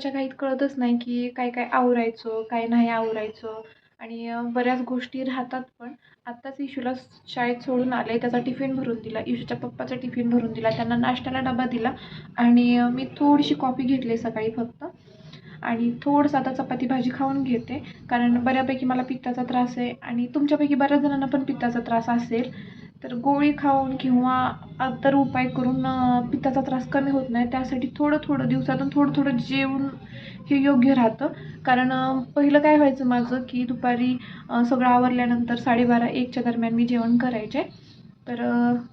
सकाळच्या घाईत कळतच नाही की काय काय आवरायचं काय नाही आवरायचं. आणि बऱ्याच गोष्टी राहतात पण आत्ताच इशूला शाळेत सोडून आले त्याचा टिफिन भरून दिला इशूच्या पप्पाचा टिफिन भरून दिला त्यांना नाश्त्याला डबा दिला. आणि मी थोडीशी कॉफी घेतली सकाळी फक्त. आणि थोडंसं आता चपाती भाजी खाऊन घेते. कारण बऱ्यापैकी मला पित्ताचा त्रास आहे. आणि तुमच्यापैकी बऱ्याच जणांना पण पित्ताचा त्रास असेल. तर गोळी खाऊन किंवा इतर उपाय करून पित्ताचा त्रास कमी होत नाही. त्यासाठी थोडं थोडं दिवसातून थोडं थोडं जेवण हे योग्य राहतं. कारण पहिलं काय व्हायचं माझं की दुपारी सगळं आवरल्यानंतर साडेबारा एकच्या दरम्यान मी जेवण करायचे. तर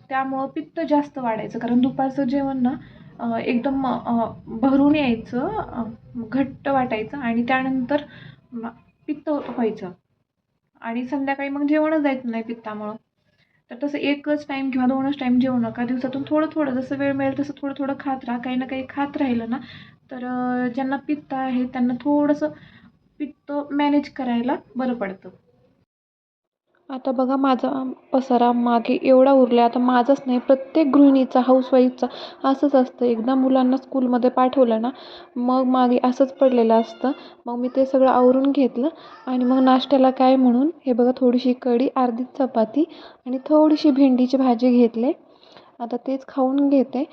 त्यामुळं पित्त जास्त वाढायचं. कारण दुपारचं जेवण ना एकदम भरून यायचं घट्ट वाटायचं आणि त्यानंतर पित्त व्हायचं. आणि संध्याकाळी मग जेवणच जायचं नाही पित्तामुळं. तर तसं एकच टाईम किंवा दोनच टाईम जेवू नका. दिवसातून थोडं थोडं जसं वेळ मिळेल तसं थोडं थोडं खात राहा. काही ना काही खात राहिलं ना तर ज्यांना पित्त आहे त्यांना थोडंसं पित्त मॅनेज करायला बरं पडतं. आता बघा माझा पसारा मागे एवढा उरला आता माझाच नाही प्रत्येक गृहिणीचा हाऊसवाईफचा असंच असतं. एकदा मुलांना स्कूलमध्ये पाठवलं ना मग मागे असंच पडलेलं असतं. मग मी ते सगळं आवरून घेतलं आणि मग नाश्त्याला काय म्हणून हे बघा थोडीशी कढी अर्धी चपाती आणि थोडीशी भेंडीची भाजी घेतले. आता तेच खाऊन घेते.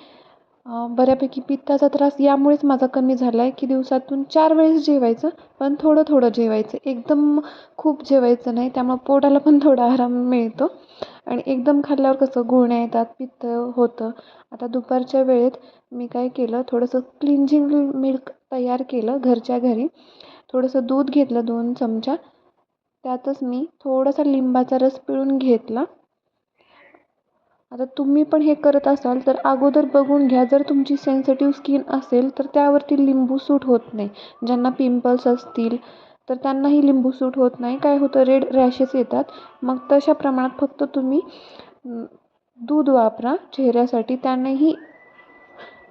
बऱ्यापैकी पित्ताचा त्रास यामुळेच माझा कमी झाला आहे की दिवसातून चार वेळेस जेवायचं पण थोडं थोडं जेवायचं. एकदम खूप जेवायचं नाही त्यामुळं पोटाला पण थोडा आराम मिळतो. आणि एकदम खाल्ल्यावर कसं गुळण्या येतात पित्त होतं. आता दुपारच्या वेळेत मी काय केलं थोडंसं क्लिन्झिंग मिल्क तयार केलं घरच्या घरी. थोडंसं दूध घेतलं दोन चमचा. त्यातच मी थोडासा लिंबाचा रस पिळून घेतला. आता तुम्ही पण हे करत असाल तर अगोदर बघून घ्या. जर तुमची सेन्सिटिव्ह स्किन असेल तर त्यावरती लिंबू सूट होत नाही. ज्यांना पिंपल्स असतील तर त्यांनाही लिंबू सूट होत नाही. काय होतं? रेड रॅशेस येतात. मग तशा प्रमाणात फक्त तुम्ही दूध वापरा चेहऱ्यासाठी. त्यानेही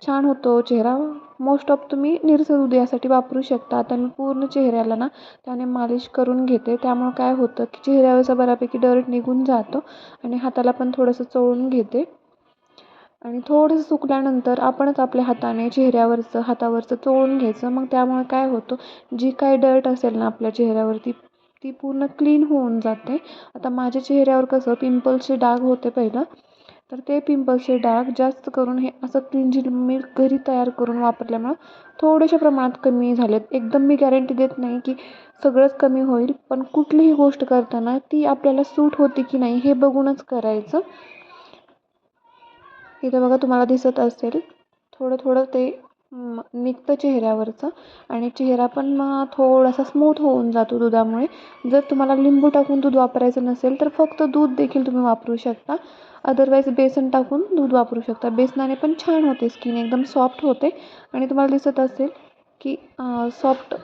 छान होतो चेहरा. मोस्ट ऑफ तुम्ही निरसर उदयासाठी वापरू शकता आता मी पूर्ण चेहऱ्याला ना त्याने मालिश करून घेते. त्यामुळं काय होतं की चेहऱ्यावरचा बऱ्यापैकी डर्ट निघून जातो आणि हाताला पण थोडंसं चोळून घेते. आणि थोडंसं सुकल्यानंतर आपणच आपल्या हाताने चेहऱ्यावरचं हातावरचं चोळून घ्यायचं. मग त्यामुळे काय होतं जी काय डर्ट असेल ना आपल्या चेहऱ्यावरती ती पूर्ण क्लीन होऊन जाते. आता माझ्या चेहऱ्यावर कसं पिंपल्सचे डाग होते पहिलं. तर ते पिंपल्सचे डाग जास्त करून हे असं क्लिंजिल मिल्क घरी तयार करून वापरल्यामुळं थोड्याशा प्रमाणात कमी झालेत. एकदम मी गॅरंटी देत नाही की सगळंच कमी होईल पण कुठलीही गोष्ट करताना ती आपल्याला सूट होते की नाही हे बघूनच करायचं. इथं बघा तुम्हाला दिसत असेल थोडं थोडं ते निघतं चेहऱ्यावरचं. आणि चेहरा पण थोडासा स्मूथ होऊन जातो दुधामुळे. जर तुम्हाला लिंबू टाकून दूध वापरायचं नसेल तर फक्त दूध देखील तुम्ही वापरू शकता. अदरवाईज बेसन टाकून दूध वापरू शकता. बेसनाने पण छान होते स्किन एकदम सॉफ्ट होते. आणि तुम्हाला दिसत असेल की सॉफ्ट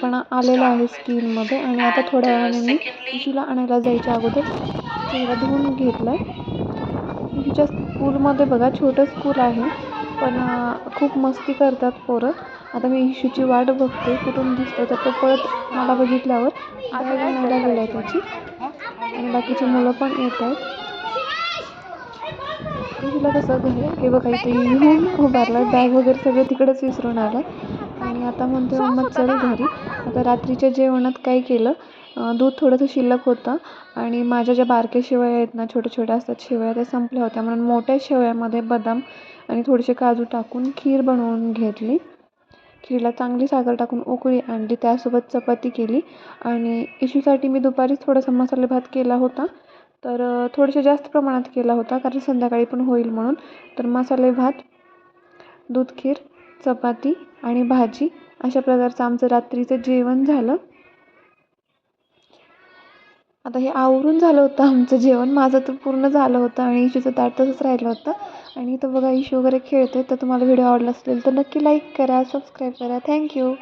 पण आलेला आहे स्किनमध्ये आणि आता थोड्या वेळाने मी तिला आणायला जायच्या अगोदर चेहरा धुवून घेतला आहे तिच्या स्कूलमध्ये बघा छोटं स्कूल आहे. पण खूप मस्ती करतात पोरं. आता मी इशूची वाट बघते कुठून दिसतं तर तो पळत मला बघितल्यावर बॅग आणायला गेला त्याची. आणि बाकीची मुलं पण येत आहेत. तुला कसं घरी हे बघा इथे येऊन उभारला बॅग वगैरे सगळं तिकडंच विसरून आलं आणि आता म्हणतो मग चल घरी. आता रात्रीच्या जेवणात काय केलं? दूध थोडंसं शिल्लक होतं. आणि माझ्या ज्या बारक्या शेवया आहेत ना छोट्या छोट्या असतात शेवया त्या संपल्या होत्या. म्हणून मोठ्या शेवयामध्ये बदाम आणि थोडेसे काजू टाकून खीर बनवून घेतली. खीरला चांगली साखर टाकून उकळी आणली. त्यासोबत चपाती केली. आणि इशूसाठी मी दुपारीच थोडासा मसाले भात केला होता. तर थोडेसे जास्त प्रमाणात केला होता कारण संध्याकाळी पण होईल म्हणून. तर मसाले भात दूध खीर चपाती आणि भाजी अशा प्रकारचं आमचं रात्रीचं जेवण झालं. आता हे आवरून झालं होतं आमचं जेवण. माझं तर पूर्ण झालं होतं आणि इशूचं ताट तसंच राहिलं होतं. आणि तो बघा इशू वगैरे खेळतो आहे तर तुम्हाला व्हिडिओ आवडला असेल तर नक्की लाईक करा सबस्क्राईब करा. थँक्यू